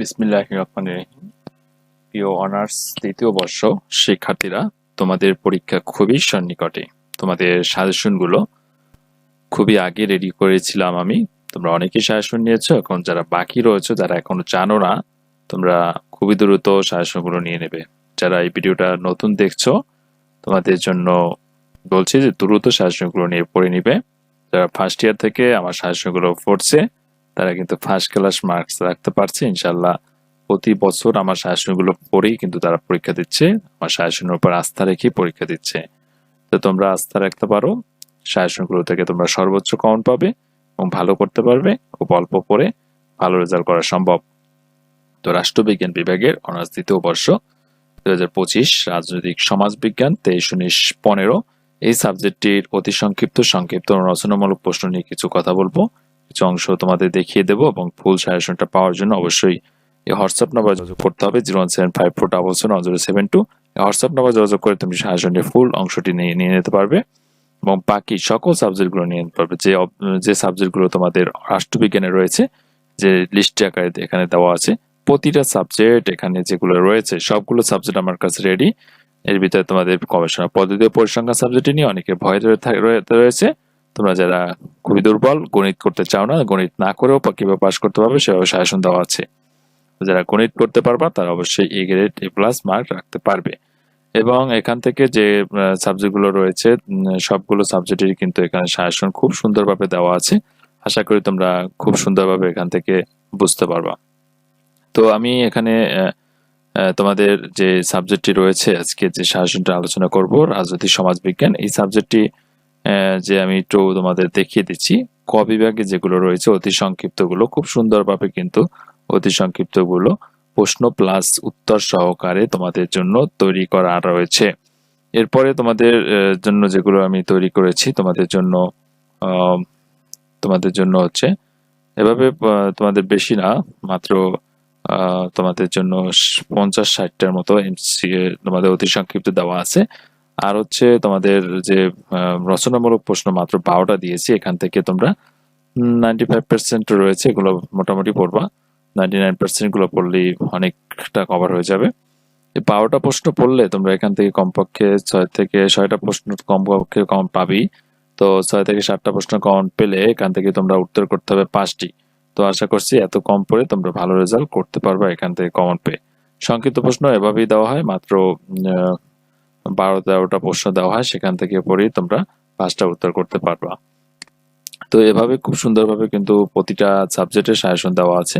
বিসমিল্লাহ রহমান রহিম। প্রিয় অনার্স তৃতীয় বর্ষ শিক্ষার্থীরা, তোমাদের পরীক্ষা খুবই সন্নিকটে। তোমাদের সাজেশনগুলো খুবই আগে রেডি করেছিলাম আমি। তোমরা অনেকেই সাজেশন নিয়েছো, এখন যারা বাকি রয়েছে, যারা এখনও জানো না, তোমরা খুবই দ্রুত সাজেশনগুলো নিয়ে নেবে। যারা এই ভিডিওটা নতুন দেখছ, তোমাদের জন্য বলছি যে দ্রুত সাজেশনগুলো নিয়ে পড়ে নিবে। যারা ফার্স্ট ইয়ার থেকে আমার সাজেশনগুলো পড়ছে তারা কিন্তু ফার্স্ট ক্লাস মার্কস রাখতে পারছে ইনশাল্লাহ প্রতি বছর আমার শাসনগুলো পড়েই কিন্তু তারা পরীক্ষা দিচ্ছে, আমার শাসনের উপর আস্থা রেখেই পরীক্ষা দিচ্ছে। তো তোমরা আস্থা রাখতে পারো, শাসনগুলো থেকে তোমরা সর্বোচ্চ কমন পাবে এবং ভালো করতে পারবে, খুব অল্প পড়ে ভালো রেজাল্ট করা সম্ভব। তো রাষ্ট্রবিজ্ঞান বিভাগের অনার্স দ্বিতীয় বর্ষ দু হাজার পঁচিশ রাজনৈতিক সমাজবিজ্ঞান তেইশ উনিশ পনেরো, এই সাবজেক্টটির অতি সংক্ষিপ্ত সংক্ষিপ্ত, রচনামূলক প্রশ্ন নিয়ে কিছু কথা বলব। কিছু অংশ তোমাদের দেখিয়ে দেবো এবং ফুল সাজেশনটা পাওয়ার জন্য অবশ্যই এই হোয়াটসঅ্যাপ নাম্বার যোগাযোগ করতে হবে zero one seven five four double seven zero seven two WhatsApp number যোগাযোগ করে তুমি সাজেশনের ফুল অংশটি নিয়ে নিয়ে নিতে পারবে এবং বাকি সকল সাবজেক্টগুলো নিয়ে নিতে পারবে। যে যে সাবজেক্টগুলো তোমাদের রাষ্ট্রবিজ্ঞানে রয়েছে, যে লিস্ট আকারে এখানে দেওয়া আছে, প্রতিটা সাবজেক্ট এখানে যেগুলো রয়েছে, সবগুলো সাবজেক্ট আমার কাছে রেডি এর ভিতরে তোমাদের গবেষণা পদ্ধতি পরিসংখ্যান সাবজেক্টটি নিয়ে অনেকের ভয় রয়েছে। তোমরা যারা খুবই দুর্বল, গণিত করতে চাও না, গণিত না করেও কীভাবে পাশ করতে পারবে সেভাবে শাসন দেওয়া আছে। যারা গণিত করতে পারবা, তারা অবশ্যই A grade A plus mark রাখতে পারবে। এবং এখান থেকে যে সাবজেক্টগুলো রয়েছে সবগুলো সাবজেক্টেরই কিন্তু এখানে শাসন খুব সুন্দরভাবে দেওয়া আছে। আশা করি তোমরা খুব সুন্দরভাবে এখান থেকে বুঝতে পারবা। তো আমি এখানে তোমাদের যে সাবজেক্টটি রয়েছে, আজকে যে শাসনটা আলোচনা করব রাজনৈতিক সমাজবিজ্ঞান, এই সাবজেক্টটি যে আমি একটু তোমাদের দেখিয়ে দিচ্ছি। ক বিভাগে যেগুলো রয়েছে, অতি সংক্ষিপ্তগুলো, খুব সুন্দরভাবে কিন্তু অতি সংক্ষিপ্তগুলো প্রশ্ন প্লাস উত্তর সহকারে তোমাদের জন্য তৈরি করা রয়েছে। এরপরে তোমাদের জন্য যেগুলো আমি তৈরি করেছি, তোমাদের জন্য তোমাদের জন্য হচ্ছে, এভাবে তোমাদের বেশি না, মাত্র তোমাদের জন্য পঞ্চাশ ষাটটার মতো এমসি তোমাদের অতি সংক্ষিপ্ত দেওয়া আছে। আর হচ্ছে তোমাদের যে রচনামূলক প্রশ্ন মাত্র বারোটা দিয়েছি, এখান থেকে তোমরা নাইনটি ফাইভ পার্সেন্ট রয়েছে এগুলো মোটামুটি পড়বা। নাইনটি নাইন পার্সেন্টগুলো পড়লেই অনেকটা কভার হয়ে যাবে। বারোটা প্রশ্ন পড়লে তোমরা এখান থেকে কমপক্ষে ছয় থেকে ছয়টা প্রশ্ন কমপক্ষে কম পাবি। তো ছয় থেকে সাতটা প্রশ্ন কমন পেলে এখান থেকে তোমরা উত্তর করতে হবে পাঁচটি। তো আশা করছি এত কম পড়ে তোমরা ভালো রেজাল্ট করতে পারবে এখান থেকে কমন পেয়ে। সংক্ষিপ্ত প্রশ্ন এভাবেই দেওয়া হয়, মাত্র বারো তেরোটা প্রশ্ন দেওয়া হয়, সেখান থেকে পড়েই তোমরা পাঁচটা উত্তর করতে পারবা। তো এভাবে খুব সুন্দরভাবে কিন্তু প্রতিটা সাবজেক্টের সাজেশন দেওয়া আছে।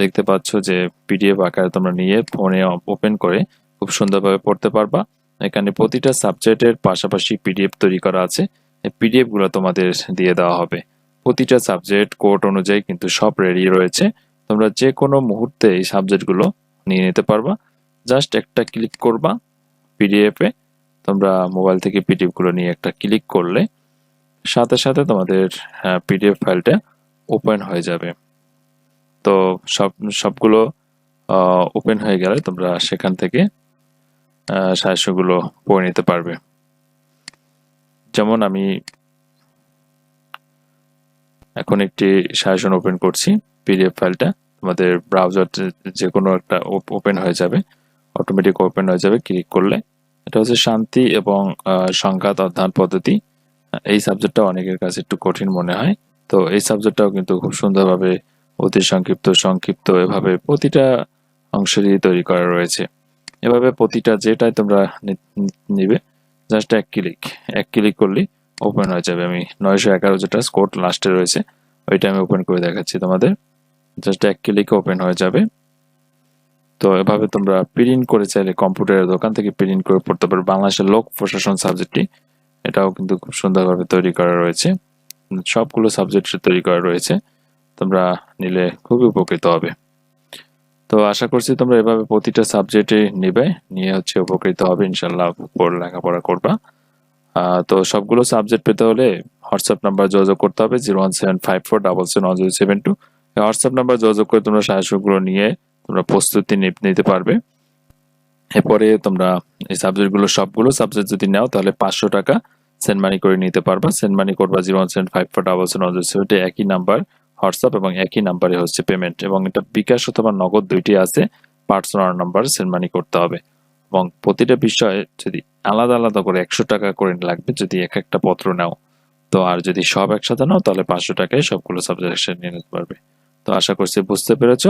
দেখতে পাচ্ছ যে পিডিএফ আকারে তোমরা নিয়ে ফোনে ওপেন করে খুব সুন্দরভাবে পড়তে পারবা। এখানে প্রতিটা সাবজেক্টের পাশাপাশি পিডিএফ তৈরি করা আছে। এই পিডিএফগুলো তোমাদের দিয়ে দেওয়া হবে। প্রতিটা সাবজেক্ট কোড অনুযায়ী কিন্তু সব রেডি রয়েছে। তোমরা যে কোনো মুহূর্তে এই সাবজেক্টগুলো নিয়ে নিতে পারবা। জাস্ট একটা ক্লিক করবা। পিডিএফ তোমরা মোবাইল থেকে পিডিএফগুলো নিয়ে একটা ক্লিক করলে সাথে সাথে তোমাদের পিডিএফ ফাইলটা ওপেন হয়ে যাবে। তো সব, সবগুলো ওপেন হয়ে গেলে তোমরা সেখান থেকে সাহায্যগুলো পড়ে নিতে পারবে। যেমন আমি এখন একটি সাজেশন ওপেন করছি পিডিএফ ফাইলটা। তোমাদের ব্রাউজার যে কোনো একটা ওপেন হয়ে যাবে অটোমেটিক ওপেন হয়ে যাবে ক্লিক করলে এটা হচ্ছে শান্তি এবং সংঘাত অধ্যয়ন পদ্ধতি। এই সাবজেক্টটা অনেকের কাছে একটু কঠিন মনে হয়। তো এই সাবজেক্টটাও কিন্তু খুব সুন্দরভাবে অতি সংক্ষিপ্ত সংক্ষিপ্ত এভাবে প্রতিটা অংশেরই তৈরি করা রয়েছে। এভাবে প্রতিটা যেটাই তোমরা নিবে জাস্ট এক ক্লিক এক ক্লিক করলেই ওপেন হয়ে যাবে। আমি নয়শো এগারো যেটা স্কোর লাস্টে রয়েছে, ওইটা আমি ওপেন করে দেখাচ্ছি তোমাদের। জাস্ট এক ক্লিকে ওপেন হয়ে যাবে। তো এভাবে তোমরা প্রিন্ট করে চাইলে কম্পিউটারের দোকান থেকে প্রিন্ট করে পড়তে পারবে বাংলাদেশের লোক প্রশাসন সাবজেক্টটি এটাও কিন্তু খুব সুন্দরভাবে তৈরি করা রয়েছে। সবগুলো সাবজেক্ট তৈরি করা রয়েছে। তোমরা নিলে খুবই উপকৃত হবে। তো আশা করছি তোমরা এভাবে প্রতিটা সাবজেক্টে নিবে, নিয়ে হচ্ছে উপকৃত হবে ইনশাল্লাহ পড় লেখাপড়া করবা। তো সবগুলো সাবজেক্ট পেতে হলে হোয়াটসঅ্যাপ নাম্বার যোগাযোগ করতে হবে zero one seven five four double seven one zero seven two WhatsApp number যোগাযোগ করে তোমরা সাহায্যগুলো নিয়ে তোমরা প্রস্তুতি নিতে পারবে। এরপরে তোমরা এই সাবজেক্টগুলো সবগুলো সাবজেক্ট যদি নাও, তাহলে পাঁচশো টাকা সেন্ড মানি করে নিতে পারবা। সেন্ড মানি করবা zero one seven five four double seven one seven একই নাম্বার হোয়াটসঅ্যাপ এবং একই নাম্বারে হচ্ছে পেমেন্ট এবং এটা বিকাশ অথবা নগদ দুইটি আছে পার্সোনাল নাম্বার সেন্ড মানি করতে হবে। এবং প্রতিটা বিষয়ে যদি আলাদা আলাদা করে একশো টাকা করে লাগবে, যদি এক একটা পত্র নাও, তো আর যদি সব একসাথে নাও, তাহলে পাঁচশো টাকায় সবগুলো সাবজেকশন নিয়ে নিতে পারবে। তো আশা করছি বুঝতে পেরেছ।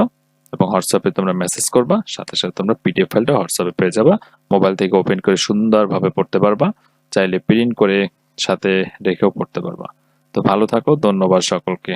এবং হোয়াটসঅ্যাপে তোমরা মেসেজ করবা, সাথে সাথে তোমরা পিডিএফ ফাইলটা হোয়াটসঅ্যাপে পেয়ে যাবা। মোবাইল থেকে ওপেন করে সুন্দরভাবে পড়তে পারবা, চাইলে প্রিন্ট করে সাথে রেখেও পড়তে পারবা। তো ভালো থাকো, ধন্যবাদ সকলকে।